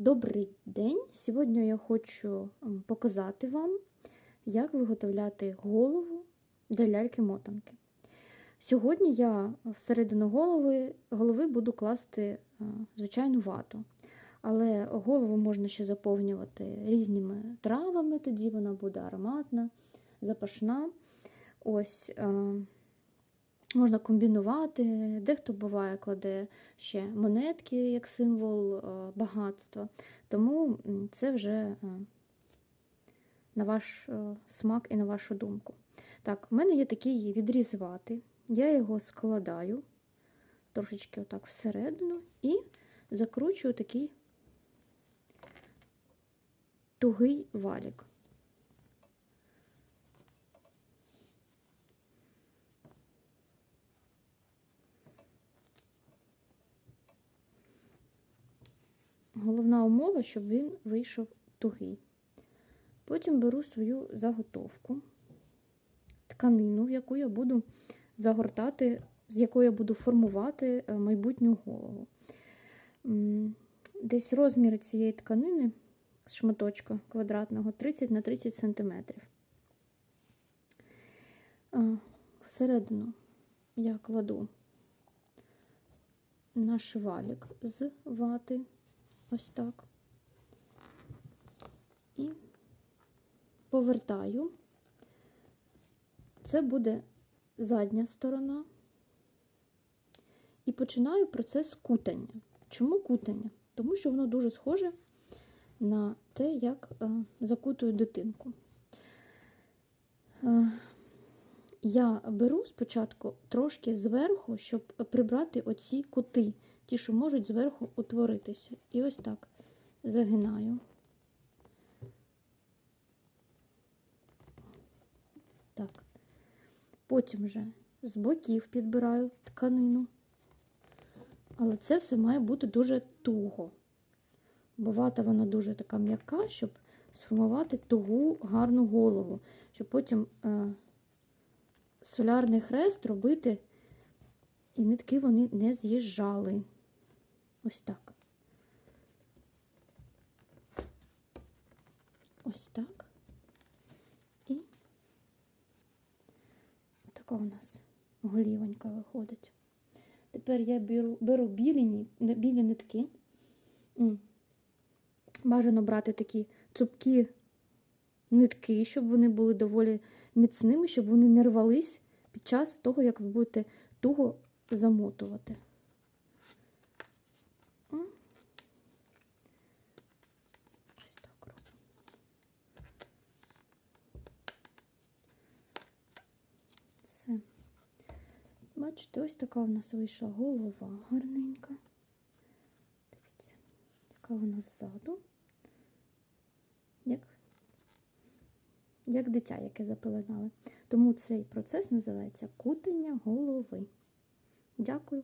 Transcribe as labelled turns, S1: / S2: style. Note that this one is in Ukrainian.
S1: Добрий день! Сьогодні я хочу показати вам, як виготовляти голову для ляльки-мотанки. Сьогодні я всередину голови, голови буду класти е, звичайну вату. Але голову можна ще заповнювати різними травами, тоді вона буде ароматна, запашна. Ось. Можна комбінувати, дехто буває кладе ще монетки як символ е, багатства. Тому це вже е, на ваш е, смак і на вашу думку. Так, в мене є такий відріз вати. Я його складаю трошечки отак всередину і закручую такий тугий валік. Головна умова, щоб він вийшов тугий. Потім беру свою заготовку, тканину, в яку я буду загортати, з якою я буду формувати е, майбутню голову. Десь розмір цієї тканини з шматочка квадратного 30 на 30 см. Всередину я кладу наш валік з вати. Ось так. І повертаю. Це буде задня сторона. І починаю процес кутання. Чому кутання? Тому що воно дуже схоже на те, як е, закутую дитинку. Я беру спочатку трошки зверху, щоб прибрати оці кути, ті, що можуть зверху утворитися. І ось так загинаю. Так. Потім вже з боків підбираю тканину. Але це все має бути дуже туго. Бо вата вона дуже така м'яка, щоб сформувати тугу гарну голову, щоб потім е, солярний хрест робити, і нитки вони не з'їжджали. Ось так. Ось так. І така у нас голівонька виходить. Тепер я беру, беру білі, білі нитки. Бажано брати такі цупкі нитки, щоб вони були доволі міцними, щоб вони не рвались під час того, як ви будете туго замотувати. Ось так робимо. Все. Бачите, ось така у нас вийшла голова гарненька. Дивіться, яка вона ззаду. Як, як дитя, яке запеленали. Тому цей процес називається кутення голови. Дякую.